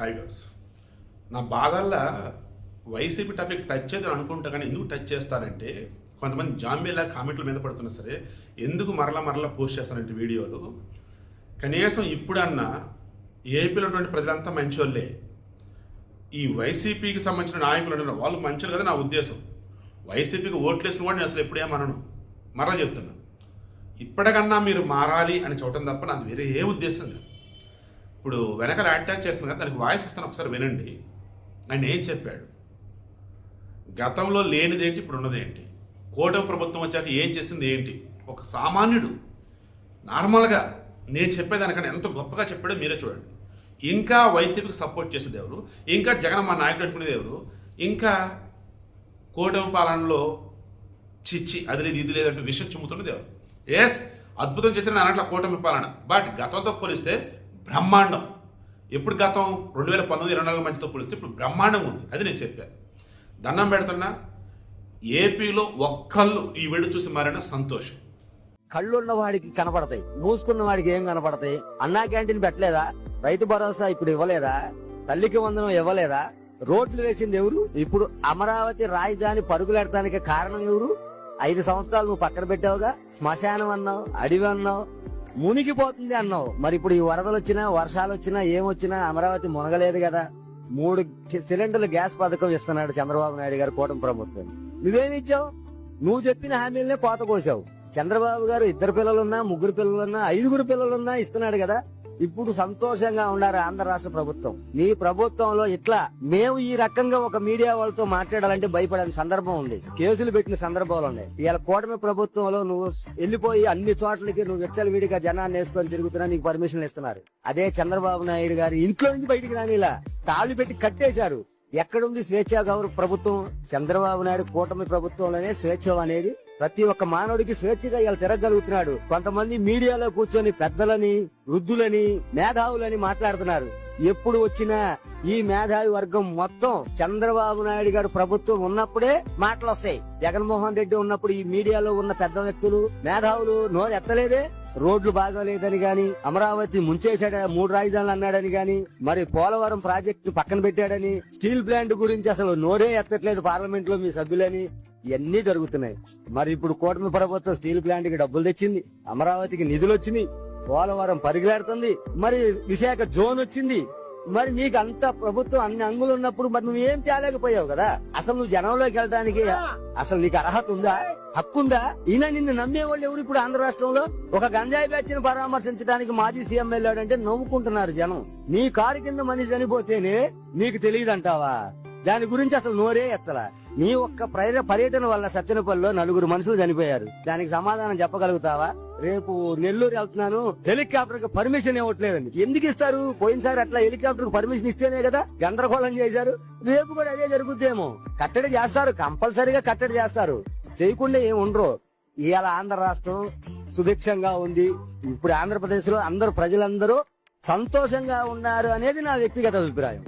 Hi గర్స్ నా బాధల్లా YCP topic touch చేద్దాం అనుకుంటా కానీ ఎందుకు టచ్ చేస్తారంటే కొంతమంది జాంబీలా కామెంట్ల మీద పడుతున్నా సరే ఎందుకు మరలా మరలా పోస్ట్ చేస్తారంటే వీడియోలు. కనీసం ఇప్పుడన్నా ఏపీలో ఉన్నటువంటి ప్రజలంతా మంచోళ్ళే. ఈ వైసీపీకి సంబంధించిన నాయకులు ఉన్నారు వాళ్ళు మంచోళ్ళు కదా నా ఉద్దేశం. వైసీపీకి ఓట్లేసిన నేను అసలు ఎప్పుడేమనను మరలా చెప్తున్నా. ఇప్పటికన్నా మీరు మారాలి అని చూడటం తప్ప నాకు వేరే ఏ ఉద్దేశం లేదు. ఇప్పుడు వెనకాల అటాచ్ చేస్తున్నాను కదా దానికి వాయిస్ ఇస్తాను ఒకసారి వినండి. ఆయన ఏం చెప్పాడు? గతంలో లేనిదేంటి ఇప్పుడు ఉన్నదేంటి కోటం ప్రభుత్వం వచ్చాక ఏం చేసింది ఏంటి? ఒక సామాన్యుడు నార్మల్గా నేను చెప్పేదానికన్నా ఎంత గొప్పగా చెప్పాడో మీరే చూడండి. ఇంకా వైసీపీకి సపోర్ట్ చేసేది ఎవరు? ఇంకా జగన్ మా నాయకుడు అనుకునేది ఎవరు? ఇంకా కోటం పాలనలో చిచ్చి అది లేదు ఇది లేదంటూ విషయం చుమ్ముతున్నది ఎవరు? ఎస్ అద్భుతం చేసిన అన్నట్ల కూటమి పాలన. బట్ గతంతో పోలిస్తే బ్రహ్మాండం. ఎప్పుడు గతం? రెండు వేల పంతొమ్మిది ఇరవై నాలుగు మధ్యతో పోలిస్తే ఇప్పుడు బ్రహ్మాండం ఉంది. అది నేను చెప్పాను. దండం పెడుతున్నా ఏపీలో ఒక్కళ్ళు ఈ వేడు చూసి మారిన సంతోషం. కళ్ళున్న వాడికి కనపడతాయి. మూసుకున్న వాడికి ఏం కనపడతాయి? అన్నా క్యాంటీన్ పెట్టలేదా? రైతు భరోసా ఇప్పుడు ఇవ్వలేదా? తల్లికి వందనం ఇవ్వలేదా? రోడ్లు వేసింది ఎవరు? ఇప్పుడు అమరావతి రాజధాని పరుగులెడటానికి కారణం ఎవరు? ఐదు సంవత్సరాలు నువ్వు పక్కన పెట్టావుగా. శ్మశానం అన్నావు అడవి అన్నావు మునిగిపోతుంది అన్నావు. మరి ఇప్పుడు ఈ వరదలు వచ్చినా వర్షాలు వచ్చినా ఏమొచ్చినా అమరావతి మునగలేదు కదా. మూడు సిలిండర్లు గ్యాస్ పథకం ఇస్తున్నాడు చంద్రబాబు నాయుడు గారు కూటమి ప్రభుత్వం. నువ్వేమిచ్చావు నువ్వు చెప్పిన హామీలనే కోత కోసావు. చంద్రబాబు గారు ఇద్దరు పిల్లలున్నా ముగ్గురు పిల్లలున్నా ఐదుగురు పిల్లలున్నా ఇస్తున్నాడు కదా. ఇప్పుడు సంతోషంగా ఉన్నారు ఆంధ్ర రాష్ట్ర ప్రభుత్వం. మీ ప్రభుత్వంలో ఇట్లా మేము ఈ రకంగా ఒక మీడియా వాళ్ళతో మాట్లాడాలంటే భయపడని సందర్భం ఉంది. కేసులు పెట్టిన సందర్భాలు ఉన్నాయి. ఇవాళ కూటమి ప్రభుత్వంలో నువ్వు వెళ్ళిపోయి అన్ని చోట్లకి నువ్వు విచ్చలవిడిగా జనాన్ని వేసుకొని తిరుగుతున్నా నీకు పర్మిషన్ ఇస్తున్నారు. అదే చంద్రబాబు నాయుడు గారు ఇంట్లో నుంచి బయటికి రానిలా తాళి పెట్టి కట్టేశారు. ఎక్కడుంది స్వేచ్ఛా గౌరవ ప్రభుత్వం? చంద్రబాబు నాయుడు కూటమి ప్రభుత్వంలోనే స్వేచ్ఛ అనేది ప్రతి ఒక్క మానవుడికి స్వేచ్ఛగా ఇలా తిరగలుగుతున్నాడు కొంతమంది మీడియాలో కూర్చొని పెద్దలని వృద్ధులని మేధావులని మాట్లాడుతున్నారు. ఎప్పుడు వచ్చినా ఈ మేధావి వర్గం మొత్తం చంద్రబాబు నాయుడు గారు ప్రభుత్వం ఉన్నప్పుడే మాటలు వస్తాయి. జగన్మోహన్ రెడ్డి ఉన్నప్పుడు ఈ మీడియాలో ఉన్న పెద్ద వ్యక్తులు మేధావులు నోరు ఎత్తలేదే. రోడ్లు బాగోలేదని గాని అమరావతి ముంచేశాడ మూడు రాజధానులు అన్నాడని గాని మరి పోలవరం ప్రాజెక్టు పక్కన పెట్టాడని స్టీల్ ప్లాంట్ గురించి అసలు నోరే ఎత్తట్లేదు పార్లమెంట్లో మీ సభ్యులని. ఇవన్నీ జరుగుతున్నాయి. మరి ఇప్పుడు కూటమి ప్రభుత్వం స్టీల్ ప్లాంట్కి డబ్బులు తెచ్చింది అమరావతికి నిధులు వచ్చినాయి పోలవరం పరిగెడుతుంది మరి విశాఖ జోన్ వచ్చింది. మరి నీకు అంత ప్రభుత్వం అన్ని అంగులు ఉన్నప్పుడు మరి నువ్వు ఏం తేలేకపోయావు కదా? అసలు నువ్వు జనంలోకి వెళ్ళడానికి అసలు నీకు అర్హత ఉందా? హక్కుందా? ఈయన నిన్ను నమ్మేవాళ్ళు ఎవరు ఇప్పుడు ఆంధ్ర రాష్ట్రంలో? ఒక గంజాయి బ్యాచ్ని పరామర్శించడానికి మాజీ సీఎం వెళ్ళాడంటే నవ్వుకుంటున్నారు జనం. నీ కారు కింద మనిషి చనిపోతేనే నీకు తెలియదంటావా? దాని గురించి అసలు నోరే ఎత్తలా. నీ ఒక్క పర్య- పర్యటన వల్ల సత్యనపల్లిలో నలుగురు మనుషులు చనిపోయారు. దానికి సమాధానం చెప్పగలుగుతావా? రేపు నెల్లూరు వెళ్తున్నాను. హెలికాప్టర్కి పర్మిషన్ ఇవ్వట్లేదండి. ఎందుకు ఇస్తారు? పోయినసారి అట్లా హెలికాప్టర్కు పర్మిషన్ ఇస్తేనే కదా గందరగోళం చేశారు. రేపు కూడా అదే జరుగుద్దేమో. కట్టడి చేస్తారు. కంపల్సరీగా కట్టడి చేస్తారు. చేయకుండా ఏం ఉండరు. ఇవాళ ఆంధ్ర రాష్ట్రం సుభిక్షంగా ఉంది. ఇప్పుడు ఆంధ్రప్రదేశ్లో అందరు ప్రజలందరూ సంతోషంగా ఉన్నారు అనేది నా వ్యక్తిగత అభిప్రాయం.